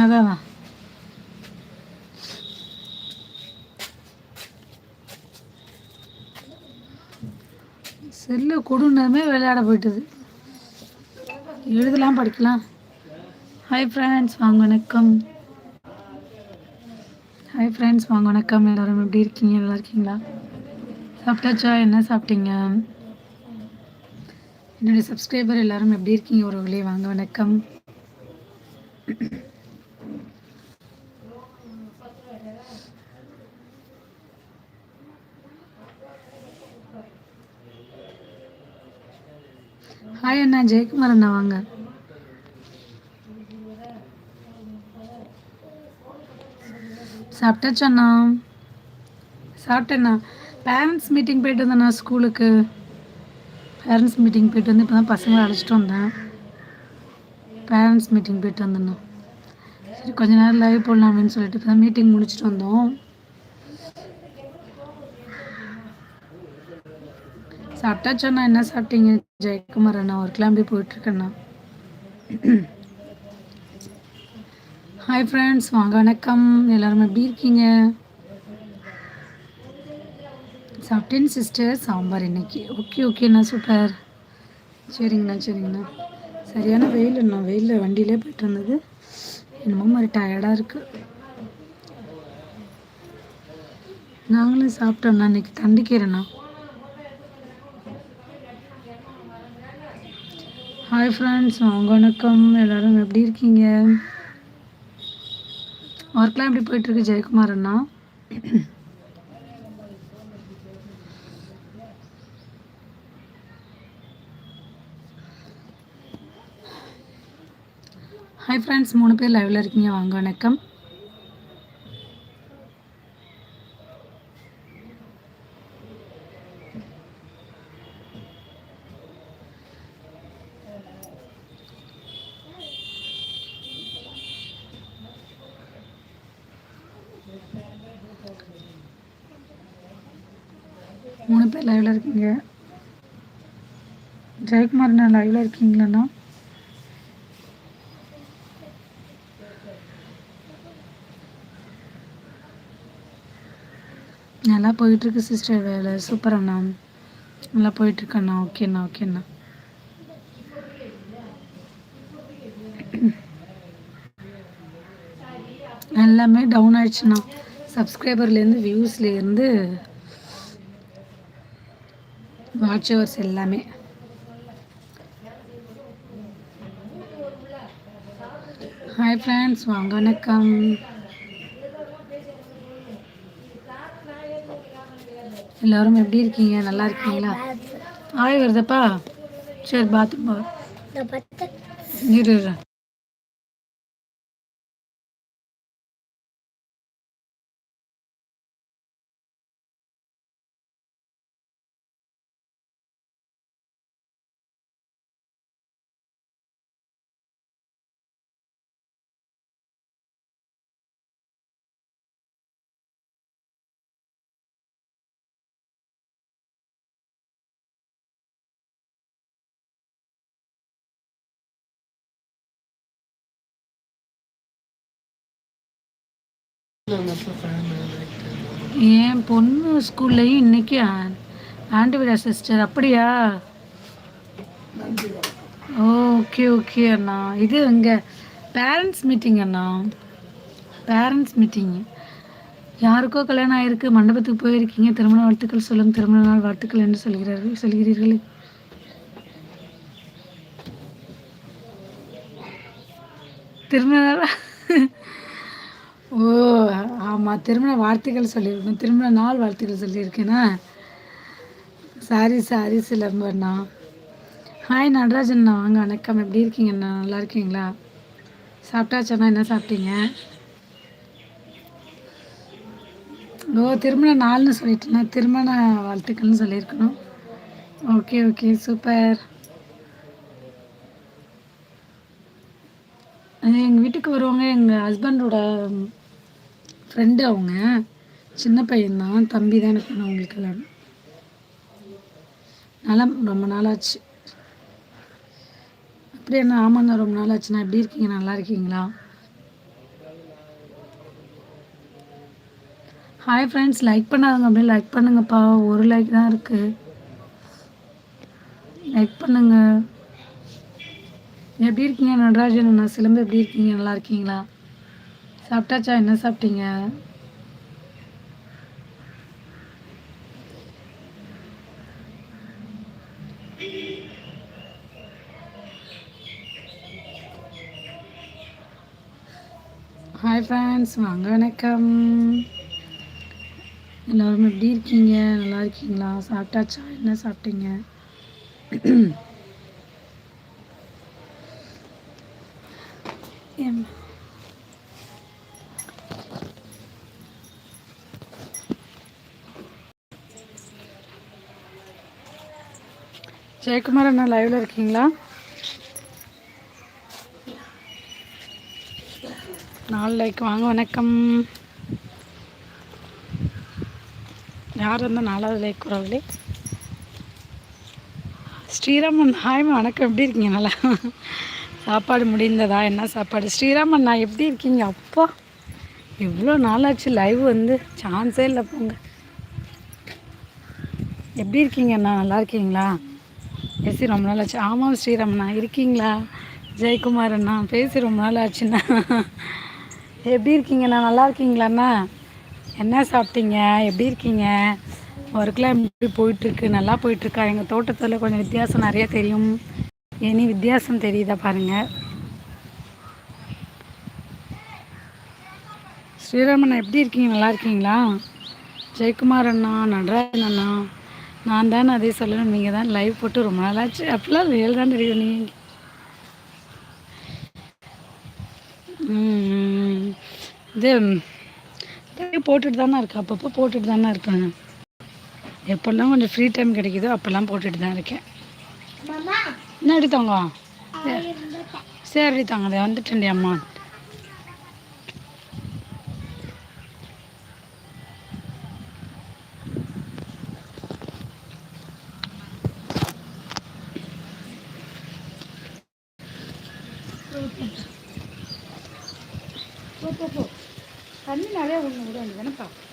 அதான் செல்லு கொடுன்னதுமே விளையாட போயிட்டுது. எழுதலாம் படிக்கலாம். ஹாய் ஃப்ரெண்ட்ஸ் வாங்க வணக்கம். ஹாய் ஃப்ரெண்ட்ஸ் வாங்க வணக்கம். எல்லோரும் எப்படி இருக்கீங்க? நல்லா இருக்கீங்களா? சாப்பிட்டாச்சா? என்ன சாப்பிட்டீங்க? என்னுடைய சப்ஸ்கிரைபர் எல்லாரும் எப்படி இருக்கீங்க? உறவுகளே வாங்க வணக்கம். ஹாய் அண்ணா ஜெயக்குமார் அண்ணா வாங்க. சாப்பிட்டாச்சண்ணா சாப்பிட்டேண்ணா பேரண்ட்ஸ் மீட்டிங் போயிட்டு வந்தேண்ணா ஸ்கூலுக்கு பேரண்ட்ஸ் மீட்டிங் போயிட்டு வந்து இப்போ தான் பசங்களை அழைச்சிட்டு வந்தேன். பேரண்ட்ஸ் மீட்டிங் போயிட்டு வந்தேண்ணா சரி கொஞ்ச நேரம் லைவ் போடலாம் அப்படின்னு சொல்லிட்டு இப்போ தான் மீட்டிங் முடிச்சுட்டு வந்தோம். சாப்பிட்டாச்சண்ணா என்ன சாப்பிட்டீங்க? ஜெயக்குமார் அண்ணா ஒர்க்லாம் கிளம்பி போயிட்டுருக்கேண்ணா ஹாய் ஃப்ரெண்ட்ஸ் வாங்க வணக்கம். எல்லோரும் எப்படி இருக்கீங்க? சாப்பிட்டேன். சிஸ்டர் சாம்பார் இன்னைக்கு. ஓகே ஓகேண்ணா சூப்பர் சரிங்கண்ணா சரிங்கண்ணா. சரியான வெயில் அண்ணா. வெயிலில் வண்டியிலே போயிட்டு இருந்தது. என்னமோ மாதிரி டயர்டாக இருக்குது நாங்களும் சாப்பிட்டோம்ண்ணா இன்னைக்கு தண்டிக்கிறேண்ணா. ஹாய் ஃப்ரெண்ட்ஸ் வாங்க வணக்கம். எல்லாரும் எப்படி இருக்கீங்க? ஒர்க்லாம் எப்படி போயிட்டுருக்கு ஜெயக்குமார் அண்ணா? ஹாய் ஃப்ரெண்ட்ஸ் மூணு பேர் லைவில் இருக்கீங்க. வாங்க வணக்கம். மூணு பேர் லைவில் இருக்கீங்க. ஜெயக்குமார் நான் லைவில் இருக்கீங்களாண்ணா நல்லா போயிட்டுருக்கு சிஸ்டர் வேலை. சூப்பர் அண்ணா. நல்லா போயிட்டுருக்கண்ணா. ஓகேண்ணா ஓகேண்ணா எல்லாமே டவுன் ஆயிடுச்சுண்ணா. சப்ஸ்கிரைபர்லேருந்து வியூஸ்லேருந்து வாட்ச் ஹவர்ஸ் எல்லாமே. ஹாய் ஃப்ரெண்ட்ஸ் வாங்க வணக்கம். எல்லாரும் எப்படி இருக்கீங்க? நல்லா இருக்கீங்களா? ஆய் வருதப்பா. சரி பாத்ரூம் இரு. என் பொண்ணு ஸ்கூல்லையும் இன்னைக்கு ஆண்டிவிடா சிஸ்டர் அப்படியா? ஓகே ஓகே அண்ணா. இது இங்கே பேரண்ட்ஸ் மீட்டிங் அண்ணா. பேரண்ட்ஸ் மீட்டிங் யாருக்கோ கல்யாணம் ஆயிருக்கு மண்டபத்துக்கு போயிருக்கீங்க. திருமண வாழ்த்துக்கள் சொல்லும் திருமண நாள் வாழ்த்துக்கள் என்று சொல்கிறார்கள் சொல்கிறீர்கள். திருமண நாள் ஓ ஆமாம் திருமண வாழ்த்துக்கள் சொல்லியிருக்கேன் திருமண நாள் வாழ்த்துக்கள் சொல்லியிருக்கேனா? சாரி சாரி சிலம்பர்ண்ணா ஹாய் நடராஜண்ணா. வாங்க வணக்கம். எப்படி இருக்கீங்கண்ணா? நல்லா இருக்கீங்களா? சாப்பிட்டாச்சண்ணா என்ன சாப்பிட்டீங்க? ஓ திருமண நாள்னு சொல்லிட்டுண்ணா திருமண வாழ்த்துக்கள்னு சொல்லியிருக்கணும். ஓகே ஓகே சூப்பர் எங்கள் வீட்டுக்கு வருவாங்க எங்கள் ஹஸ்பண்டோட ஃப்ரெண்டு அவங்க. சின்ன பையன்தான் தம்பி தான் எனக்கு நான் அவங்களுக்கு கல்யாணம். நல்லா ரொம்ப நாளாச்சு. அப்படியே என்ன ஆமாண்ணா ரொம்ப நாள் ஆச்சுண்ணா எப்படி இருக்கீங்க? நல்லா இருக்கீங்களா? ஹாய் ஃப்ரெண்ட்ஸ் லைக் பண்ணாதவங்க அப்படியே லைக் பண்ணுங்கப்பா. ஒரு லைக் தான் இருக்குது லைக் பண்ணுங்க. எப்படி இருக்கீங்க? நடராஜன் அண்ணா சிலம்பு எப்படி இருக்கீங்க? நல்லா இருக்கீங்களா? சாப்பிட்டாச்சா? என்ன சாப்பிட்டீங்க? ஹாய் ஃப்ரெண்ட்ஸ் வாங்க வணக்கம். எல்லோரும் எப்படி இருக்கீங்க? நல்லா இருக்கீங்களா? சாப்பிட்டாச்சா? என்ன சாப்பிட்டீங்க? ஜெயக்குமார் அண்ணா லைவ்ல இருக்கீங்களா? நாலு லைக் வாங்க வணக்கம். யார் இருந்தால் நாலாவது லைக் குறவுலே ஸ்ரீராமன் ஹாய்மா வணக்கம். எப்படி இருக்கீங்க? நல்லா. சாப்பாடு முடிந்ததா? என்ன சாப்பாடு? ஸ்ரீராமன் நான் எப்படி இருக்கீங்க? அப்பா எவ்வளோ நாளாச்சு லைவ் வந்து. சான்ஸே இல்லை போங்க. எப்படி இருக்கீங்க அண்ணா? நல்லா இருக்கீங்களா? பேசி ரொம்ப நாள் ஆச்சு. ஆமாம் ஸ்ரீராமண்ணா இருக்கீங்களா? ஜெயக்குமார் அண்ணா பேசி ரொம்ப நாள் ஆச்சுண்ணா. எப்படி இருக்கீங்கண்ணா? நல்லா இருக்கீங்களாண்ணா? என்ன சாப்பிட்டீங்க? எப்படி இருக்கீங்க? ஒர்க்கெலாம் எப்படி போயிட்டுருக்கு? நல்லா போயிட்டுருக்கா? எங்கள் தோட்டத்தில் கொஞ்சம் வித்தியாசம் நிறைய தெரியும். இனி வித்தியாசம் தெரியுதா பாருங்கள் ஸ்ரீராமண்ணா எப்படி இருக்கீங்க? நல்லா இருக்கீங்களா? ஜெயக்குமார் அண்ணா நடராஜன் அண்ணா நான் தானே அதே சொல்லணும். நீங்கள் தான் லைவ் போட்டு ரொம்ப நாளாச்சு. அப்படிலாம் ரியல் தான் தெரியும். நீங்கள் இது லைவ் போட்டுட்டு தானே இருக்கேன் அப்பப்போ போட்டுட்டு தானே இருக்கேன் எப்போல்லாம் கொஞ்சம் ஃப்ரீ டைம் கிடைக்குதோ அப்போல்லாம் போட்டுட்டு தான் இருக்கேன். என்ன எடுத்தாங்க சரி தாங்க அதை வந்துட்டேன்டி அம்மா. போ போ போ. நிறையா ஒன்று விட வேண்டியதானப்பா பார்ப்போம்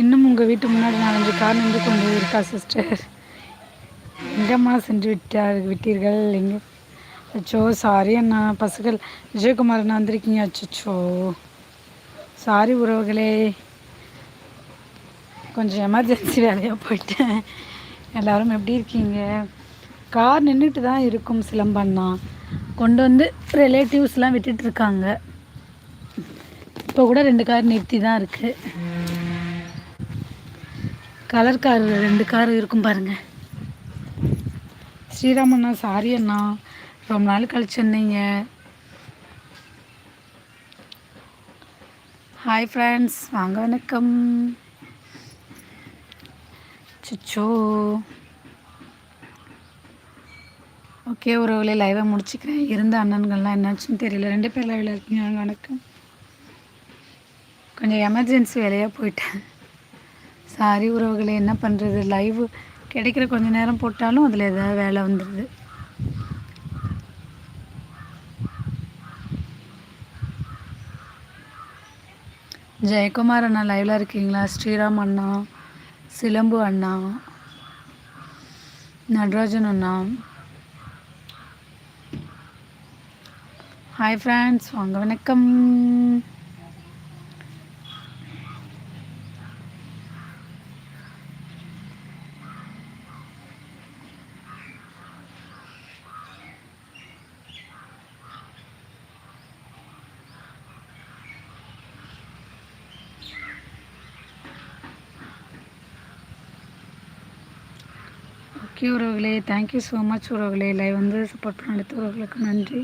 இன்னும் உங்கள் வீட்டு முன்னாடி நாலஞ்சு கார் நின்று கொண்டு இருக்கா சிஸ்டர் எங்கம்மா சென்று விட்டார் விட்டீர்கள்? எங்கே? அச்சோ சாரி அண்ணா. பசுகள் விஜயகுமார் அண்ணா வந்திருக்கீங்க. அச்சோ சாரி உறவுகளே. கொஞ்சம் எமர்ஜென்சி வேலையாக போயிட்டேன். எல்லோரும் எப்படி இருக்கீங்க? கார் நின்றுட்டு தான் இருக்கும் சிலம்பண்ணா கொண்டு வந்து ரிலேட்டிவ்ஸ்லாம் விட்டுட்டு இருக்காங்க. இப்போ கூட ரெண்டு கார் நிறுத்தி தான் இருக்குது கலர் கார் ரெண்டு கார் இருக்கும் பாருங்கள் ஸ்ரீராம் அண்ணா சாரி அண்ணா. ரொம்ப நாள் கழிச்சு வந்தீங்க. ஹாய் ஃப்ரெண்ட்ஸ் வாங்க வணக்கம். சுச்சோ ஓகே உறவுகளை லைவாக முடிச்சுக்கிறேன். இருந்த அண்ணன்கள்லாம் என்னாச்சுன்னு தெரியல. ரெண்டு பேர் லைவில் இருக்கீங்க. வணக்கம். கொஞ்சம் எமர்ஜென்சி வேலையாக போயிட்டேன். சாரி உறவுகளை என்ன பண்ணுறது லைவ் கிடைக்கிற கொஞ்ச நேரம் போட்டாலும் அதில் ஏதாவது வேலை வந்துடுது ஜெயக்குமார் அண்ணா லைவில் இருக்கீங்களா? ஸ்ரீராம் அண்ணா சிலம்பு அண்ணா நடராஜன் அண்ணா. ஹாய் ஃப்ரெண்ட்ஸ் வாங்க வணக்கம். ஓகே உறவுகளே. தேங்க்யூ ஸோ மச் உறவுகளே. லைவ் வந்து சப்போர்ட் பண்ண அடுத்த உறவுகளுக்கு நன்றி.